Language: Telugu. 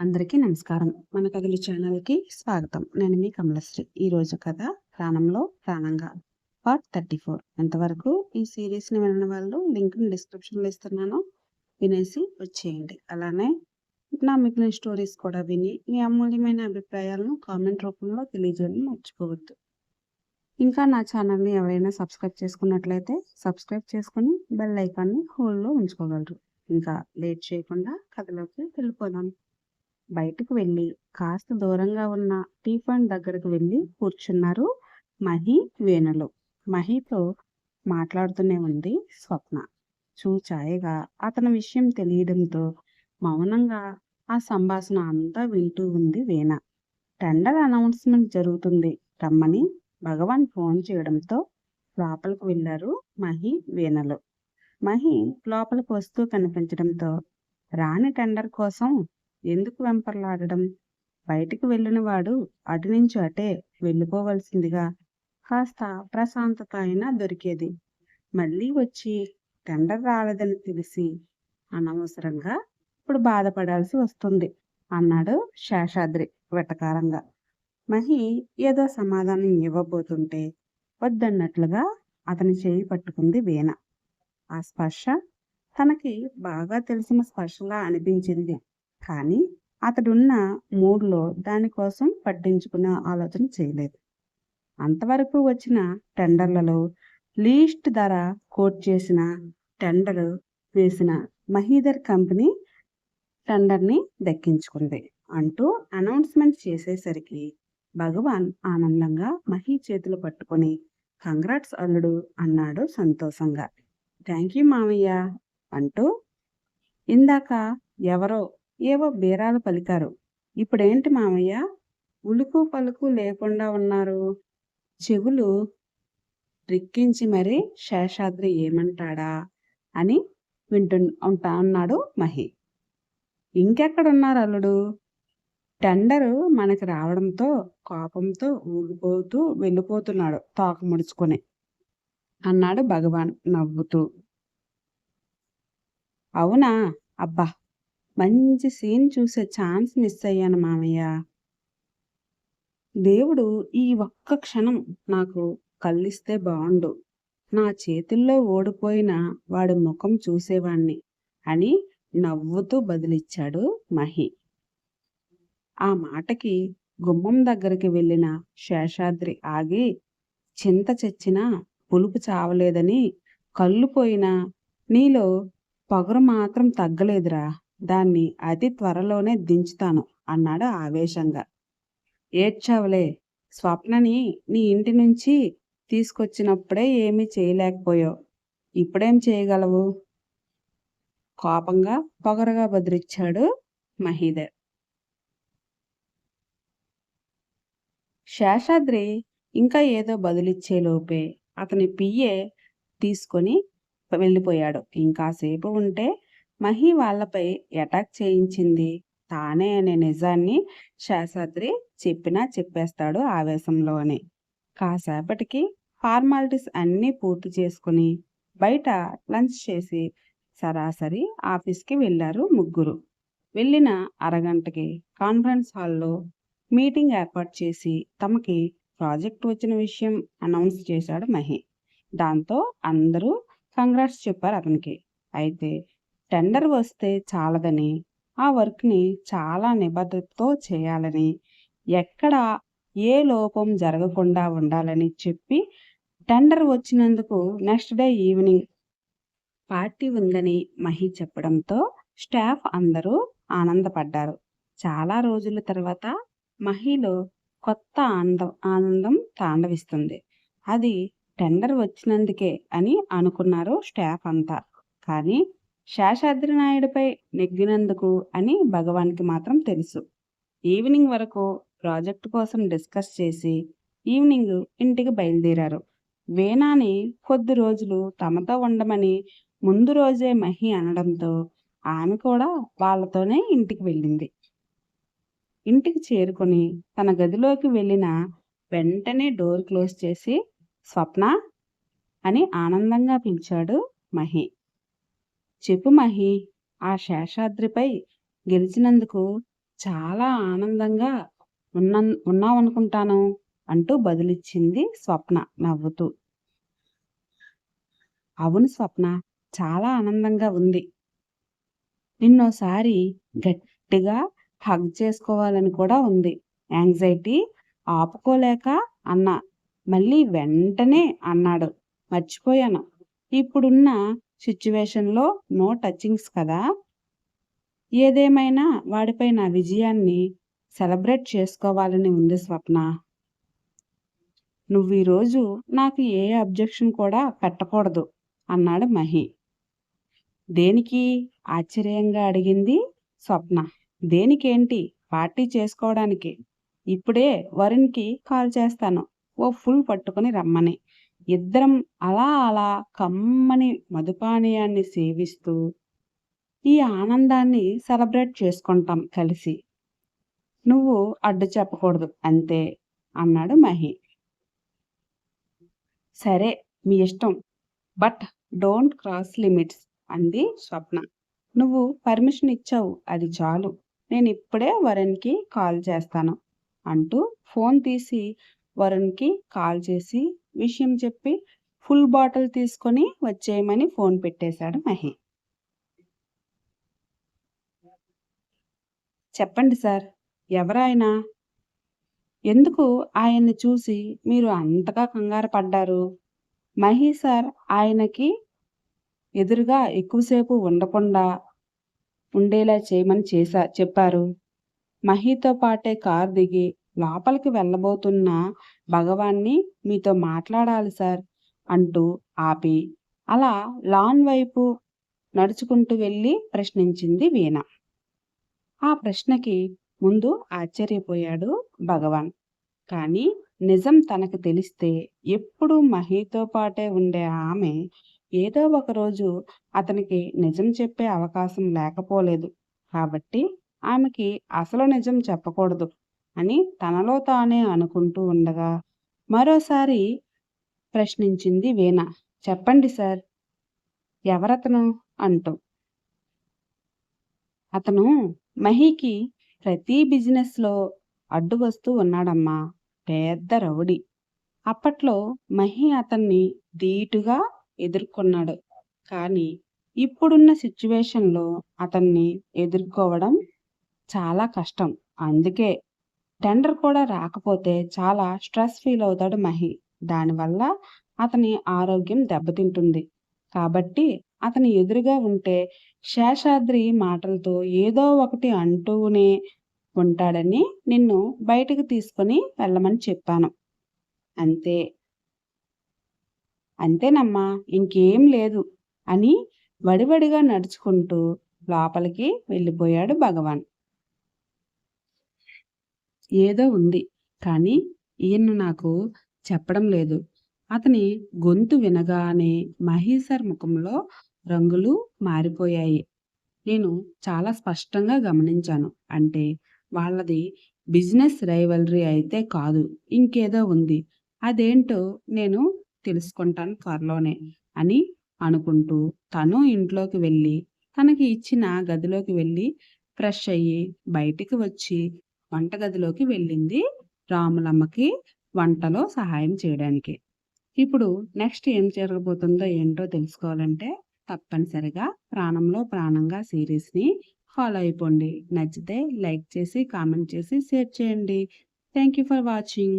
అందరికీ నమస్కారం. మన కథలు ఛానల్కి స్వాగతం. నేను మీ కమలశ్రీ. ఈరోజు కథ ప్రాణంలో ప్రాణంగా పార్ట్ థర్టీ ఫోర్. ఎంతవరకు ఈ సిరీస్ని వినని వాళ్ళు లింక్ని డిస్క్రిప్షన్లో ఇస్తున్నాను. వినేసి వచ్చేయండి. అలానే నా మిగిలిన స్టోరీస్ కూడా విని మీ అమూల్యమైన అభిప్రాయాలను కామెంట్ రూపంలో తెలియజేయడం మర్చిపోవద్దు. ఇంకా నా ఛానల్ని ఎవరైనా సబ్స్క్రైబ్ చేసుకున్నట్లయితే సబ్స్క్రైబ్ చేసుకొని బెల్ ఐకాన్ని హోల్డ్లో ఉంచుకోగలరు. ఇంకా లేట్ చేయకుండా కథలోకి వెళ్ళిపోదాం. బయటకు వెళ్ళి కాస్త దూరంగా ఉన్న టీ దగ్గరకు వెళ్ళి కూర్చున్నారు మహి వేణులు. మహితో మాట్లాడుతూనే ఉంది స్వప్న. చూచాయగా అతని విషయం తెలియడంతో మౌనంగా ఆ సంభాషణ అంతా వింటూ ఉంది వీణ. టెండర్ అనౌన్స్మెంట్ జరుగుతుంది రమ్మని భగవాన్ ఫోన్ చేయడంతో లోపలికి వెళ్ళారు మహి వీణలు. మహి లోపలికి వస్తూ కనిపించడంతో రాని టెండర్ కోసం ఎందుకు వెంపర్లాడడం? బయటికి వెళ్ళినవాడు అటు నుంచి అటే వెళ్ళిపోవలసిందిగా కాస్త ప్రశాంతత అయినా దొరికేది. మళ్ళీ వచ్చి టెండర్ రాలేదని తెలిసి అనవసరంగా ఇప్పుడు బాధపడాల్సి వస్తుంది అన్నాడు శేషాద్రి వెటకారంగా. మహి ఏదో సమాధానం ఇవ్వబోతుంటే వద్దన్నట్లుగా అతని చేయి పట్టుకుంది వీణ. ఆ స్పర్శ తనకి బాగా తెలిసిన స్పర్శలా అనిపించింది. కానీ అతడున్న మూడ్లో దానికోసం పట్టించుకునే ఆలోచన చేయలేదు. అంతవరకు వచ్చిన టెండర్లలో లీస్ట్ ధర కోట్ చేసిన టెండర్ వేసిన మహీదర్ కంపెనీ టెండర్ని దక్కించుకుంది అంటూ అనౌన్స్మెంట్ చేసేసరికి భగవాన్ ఆనందంగా మహి చేతులు పట్టుకొని కంగ్రాట్స్ అల్లుడు అన్నాడు సంతోషంగా. థ్యాంక్ యూ మామయ్య అంటూ ఇందాక ఎవరో ఏవో బీరాలు పలికారు. ఇప్పుడేంటి మామయ్య? ఉలుకు పలుకు లేకుండా ఉన్నారు. చెవులు రిక్కించి మరి శేషాద్రి ఏమంటాడా అని వింటు ఉంటా అన్నాడు మహి. ఇంకెక్కడున్నారు అల్లుడు? టెండరు మనకి రావడంతో కోపంతో ఊగిపోతూ వెళ్ళిపోతున్నాడు తోక ముడుచుకొని అన్నాడు భగవాన్ నవ్వుతూ. అవునా? అబ్బా! మంచి సీన్ చూసే ఛాన్స్ మిస్ అయ్యాను మామయ్య. దేవుడు ఈ ఒక్క క్షణం నాకు కల్లిస్తే బాగుండు నా చేతుల్లో ఓడిపోయిన వాడి ముఖం చూసేవాణ్ణి అని నవ్వుతూ బదిలిచ్చాడు మహి. ఆ మాటకి గుమ్మం దగ్గరికి వెళ్ళిన శేషాద్రి ఆగి చింత చచ్చినా పులుపు చావలేదని కళ్ళు పోయినా నీలో పొగరు మాత్రం తగ్గలేదురా. దాన్ని అతి త్వరలోనే దించుతాను అన్నాడు ఆవేశంగా. ఏడ్చావులే స్వప్నని నీ ఇంటి నుంచి తీసుకొచ్చినప్పుడే ఏమీ చేయలేకపోయావు. ఇప్పుడేం చేయగలవు? కోపంగా పొగరగా బదిరిచ్చాడు మహీధర్. శేషాద్రి ఇంకా ఏదో బదులిచ్చే లోపే అతని పియ్యే తీసుకొని వెళ్ళిపోయాడు. ఇంకాసేపు ఉంటే మహి వాళ్ళపై అటాక్ చేయించింది. తానే అనే నిజాన్ని శేషాద్రి చెప్పినా చెప్పేస్తాడు ఆవేశంలోనే. కాసేపటికి ఫార్మాలిటీస్ అన్నీ పూర్తి చేసుకుని బయట లంచ్ చేసి సరాసరి ఆఫీస్కి వెళ్ళారు ముగ్గురు. వెళ్ళిన అరగంటకి కాన్ఫరెన్స్ హాల్లో మీటింగ్ ఏర్పాటు చేసి తమకి ప్రాజెక్ట్ వచ్చిన విషయం అనౌన్స్ చేశాడు మహి. దాంతో అందరూ కంగ్రాట్స్ చెప్పారు అతనికి. అయితే టెండర్ వస్తే చాలదని ఆ వర్క్ని చాలా నిబద్ధతతో చేయాలని ఎక్కడ ఏ లోపం జరగకుండా ఉండాలని చెప్పి టెండర్ వచ్చినందుకు నెక్స్ట్ డే ఈవినింగ్ పార్టీ ఉందని మహి చెప్పడంతో స్టాఫ్ అందరూ ఆనందపడ్డారు. చాలా రోజుల తర్వాత మహిలో కొత్త ఆనందం ఆనందం తాండవిస్తుంది. అది టెండర్ వచ్చినందుకే అని అనుకున్నారు స్టాఫ్ అంతా. కానీ శేషాద్రి నాయుడిపై నెగ్గినందుకు అని భగవాన్కి మాత్రం తెలుసు. ఈవినింగ్ వరకు ప్రాజెక్ట్ కోసం డిస్కస్ చేసి ఈవినింగ్ ఇంటికి బయలుదేరారు. వేణాని కొద్ది రోజులు తమతో ఉండమని ముందు రోజే మహి అనడంతో ఆమె కూడా వాళ్ళతోనే ఇంటికి వెళ్ళింది. ఇంటికి చేరుకొని తన గదిలోకి వెళ్ళిన వెంటనే డోర్ క్లోజ్ చేసి స్వప్న అని ఆనందంగా పిలిచాడు మహి. చెప్పు మహి. ఆ శేషాద్రిపై గెలిచినందుకు చాలా ఆనందంగా ఉన్న ఉన్నావనుకుంటాను అంటూ బదులిచ్చింది స్వప్న నవ్వుతూ. అవును స్వప్న చాలా ఆనందంగా ఉంది. నిన్నోసారి గట్టిగా హగ్ చేసుకోవాలని కూడా ఉంది. యాంగ్జైటీ ఆపుకోలేక అన్నా మళ్ళీ వెంటనే అన్నాడు. మర్చిపోయాను. ఇప్పుడున్న సిచ్యువేషన్లో నో టచింగ్స్ కదా? ఏదేమైనా వాడిపై నా విజయాన్ని సెలబ్రేట్ చేసుకోవాలని ఉంది స్వప్న. నువ్వు ఈరోజు నాకు ఏ అబ్జెక్షన్ కూడా పెట్టకూడదు అన్నాడు మహి. దేనికి ఆశ్చర్యంగా అడిగింది స్వప్న. దేనికేంటి? పార్టీ చేసుకోవడానికి. ఇప్పుడే వరుణ్కి కాల్ చేస్తాను. ఓ ఫుల్ పట్టుకుని రమ్మని. ఇద్దరం అలా అలా కమ్మని మధుపానీయాన్ని సేవిస్తూ ఈ ఆనందాన్ని సెలబ్రేట్ చేసుకుంటాం కలిసి. నువ్వు అడ్డు చెప్పకూడదు అంతే అన్నాడు మహి. సరే మీ ఇష్టం. బట్ డోంట్ క్రాస్ లిమిట్స్ అంది స్వప్న. నువ్వు పర్మిషన్ ఇచ్చావు అది చాలు. నేను ఇప్పుడే వరుణ్కి కాల్ చేస్తాను అంటూ ఫోన్ తీసి వరుణ్కి కాల్ చేసి విషయం చెప్పి ఫుల్ బాటిల్ తీసుకొని వచ్చేయమని ఫోన్ పెట్టేశాడు మహి. చెప్పండి సార్ ఎవరాయన? ఎందుకు ఆయన్ని చూసి మీరు అంతగా కంగారు పడ్డారు? మహి సార్ ఆయనకి ఎదురుగా ఎక్కువసేపు ఉండకుండా ఉండేలా చేయమని చేశా చెప్పారు. మహితో పాటే కార్ దిగి లోపలికి వెళ్ళబోతున్న భగవాన్ని మీతో మాట్లాడాలి సార్ అంటూ ఆపి అలా లాన్ వైపు నడుచుకుంటూ వెళ్ళి ప్రశ్నించింది వీణ. ఆ ప్రశ్నకి ముందు ఆశ్చర్యపోయాడు భగవాన్. కానీ నిజం తనకు తెలిస్తే ఎప్పుడూ మహితో పాటే ఉండే ఆమె ఏదో ఒకరోజు అతనికి నిజం చెప్పే అవకాశం లేకపోలేదు. కాబట్టి ఆమెకి అసలు నిజం చెప్పకూడదు. అని తనలో తానే అనుకుంటూ ఉండగా మరోసారి ప్రశ్నించింది వీణ. చెప్పండి సార్. ఎవరతను? అంటూ. అతను మహికి ప్రతి బిజినెస్లో అడ్డు వస్తూ ఉన్నాడమ్మా. పెద్ద రౌడీ. అప్పట్లో మహి అతన్ని ధీటుగా ఎదుర్కొన్నాడు. కానీ ఇప్పుడున్న సిచ్యువేషన్లో అతన్ని ఎదుర్కోవడం చాలా కష్టం. అందుకే టెండర్ కూడా రాకపోతే చాలా స్ట్రెస్ ఫీల్ అవుతాడు మహి. దానివల్ల అతని ఆరోగ్యం దెబ్బతింటుంది. కాబట్టి అతని ఎదురుగా ఉంటే శేషాద్రి మాటలతో ఏదో ఒకటి అంటూనే ఉంటాడని నిన్ను బయటకు తీసుకొని వెళ్ళమని చెప్పాను. అంతే. అంతేనమ్మా ఇంకేం లేదు అని వడివడిగా నడుచుకుంటూ లోపలికి వెళ్ళిపోయాడు భగవాన్. ఏదో ఉంది. కానీ ఈయన నాకు చెప్పడం లేదు. అతని గొంతు వినగానే మహేశ్వర్ ముఖంలో రంగులు మారిపోయాయి. నేను చాలా స్పష్టంగా గమనించాను. అంటే వాళ్ళది బిజినెస్ రైవలరీ అయితే కాదు. ఇంకేదో ఉంది. అదేంటో నేను తెలుసుకుంటాను త్వరలోనే అని అనుకుంటూ తను ఇంట్లోకి వెళ్ళి తనకి ఇచ్చిన గదిలోకి వెళ్ళి ఫ్రెష్ అయ్యి బయటికి వచ్చి వంటగదిలోకి వెళ్ళింది రాములమ్మకి వంటలో సహాయం చేయడానికి. ఇప్పుడు నెక్స్ట్ ఏం జరగబోతుందో ఏంటో తెలుసుకోవాలంటే తప్పనిసరిగా ప్రాణంలో ప్రాణంగా సిరీస్ని ఫాలో అయిపోండి. నచ్చితే లైక్ చేసి కామెంట్ చేసి షేర్ చేయండి. Thank you for watching